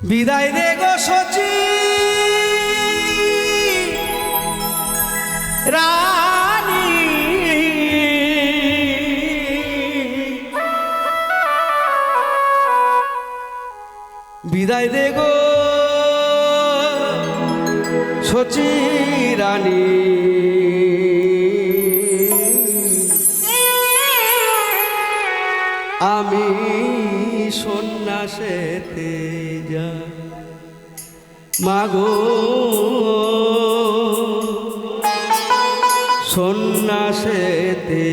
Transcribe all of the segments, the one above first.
বিদায় দে গো সচি বিদায় দে গো সচি রানী। আমি সন্ন্যাসেতে যা। মাগো সন্ন্যাসেতে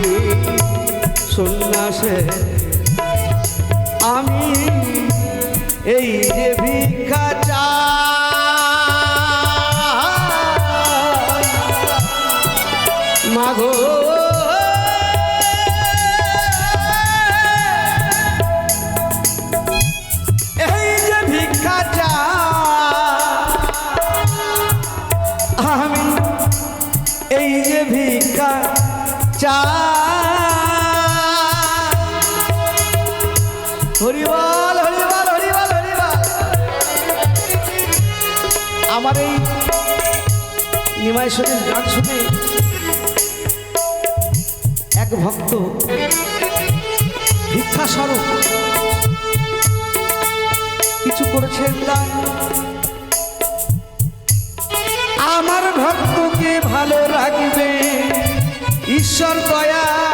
আমি সন্ন্যাসে আমি এই যে ভিক্ষা মাগো এই যে চাই। নিমাইশ্বরের গান শুনে এক ভক্ত ভিক্ষা স্বরূপ কিছু করেছেন দান আমার ভক্তকে ভালো রাখবে, ঈশ্বর দয়াল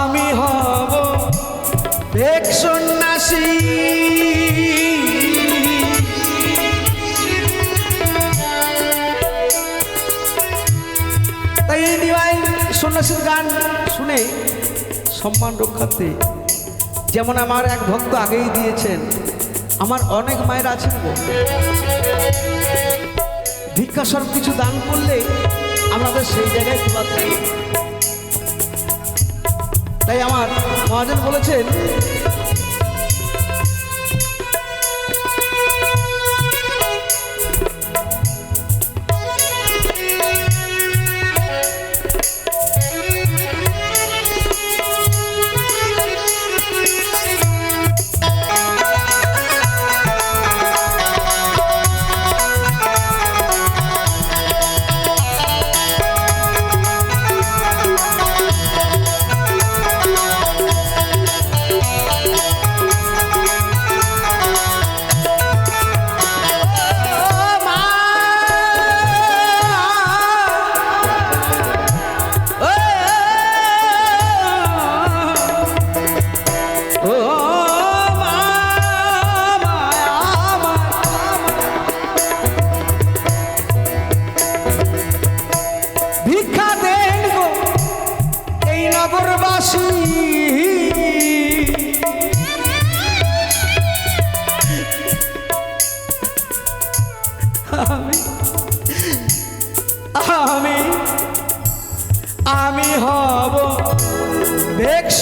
আমি হব এক সন্ন্যাসী। তাই এই নিমাই সন্ন্যাসীর গান শুনে সম্মান রক্ষার্থে যেমন আমার এক ভক্ত আগেই দিয়েছেন, আমার অনেক মায়ের আছেন গো। ভিক্ষাস্বরূপ কিছু দান করলে আমাদের সেই জায়গায় তোলা তাই আমার মহাজন বলেছেন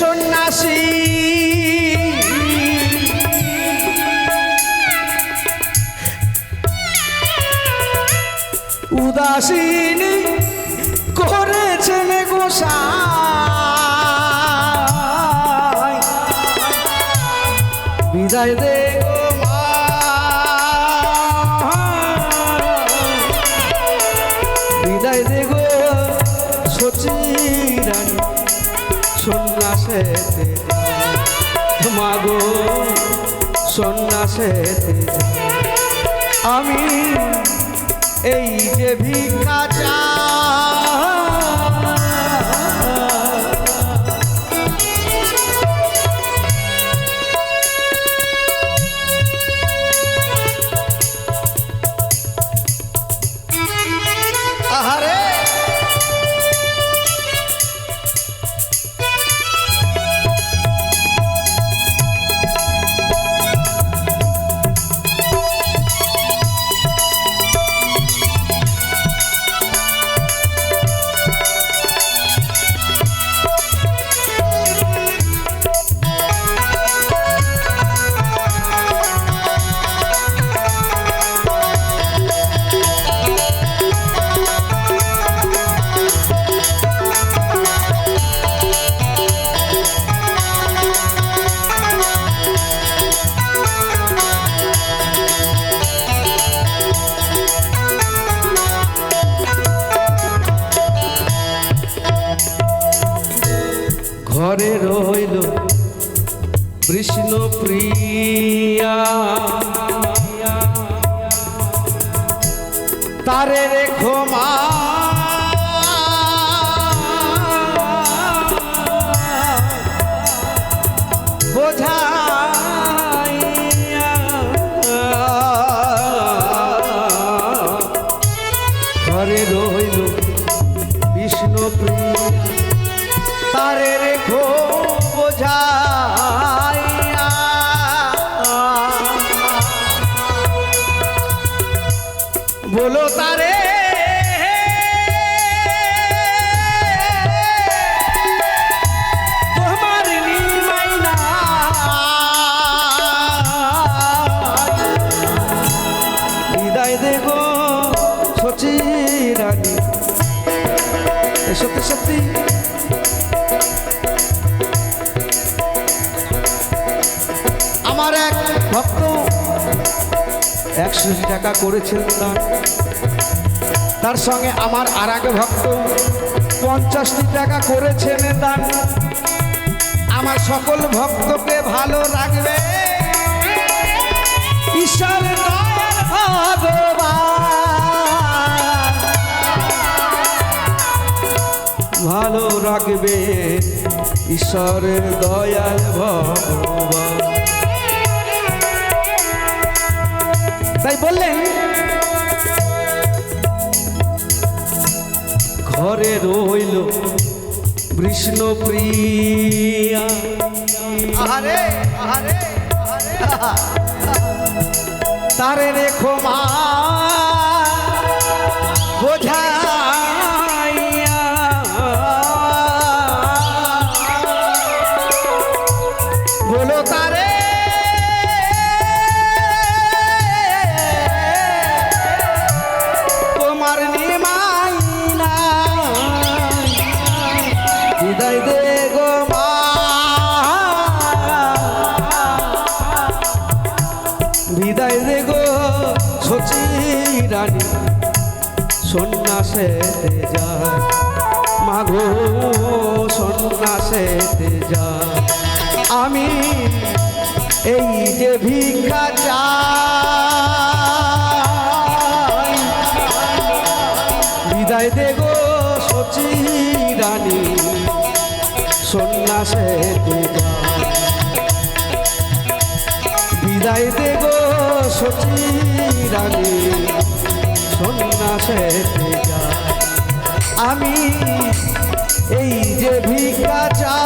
সন্ন্যাসী উদাসীনী করেছেন গোসাই বিদায় দে গো মা। মাগো সন্ন্যাসেতে। আমি এই যে ভিক্ষা চাই বলো তারে। সত্যি সত্যি। আমার এক ভক্ত একশো টাকা করেছেন দান তার সঙ্গে আমার আর ভক্ত পঞ্চাশটি টাকা করেছেন দান আমার সকল ভক্তকে ভালো রাখবে। ঈশ্বর ভালো রাখবে ঈশ্বরের দয়াল ভগবান। তাই বললেন ঘরে রইল কৃষ্ণ প্রিয়া। আরে আরে তারে রেখো মা। বোঝাইয়া রানী, সন্ন্যাসে যায়। মাঘো সন্ন্যাসে যায়। আমি এই যে ভিক্ষা চাই, বিদায় দে গো সচি রানী, সন্ন্যাসে বিদায় দে গো জানি সন্ন্যাসে আমি এই যে ভিক্ষা চা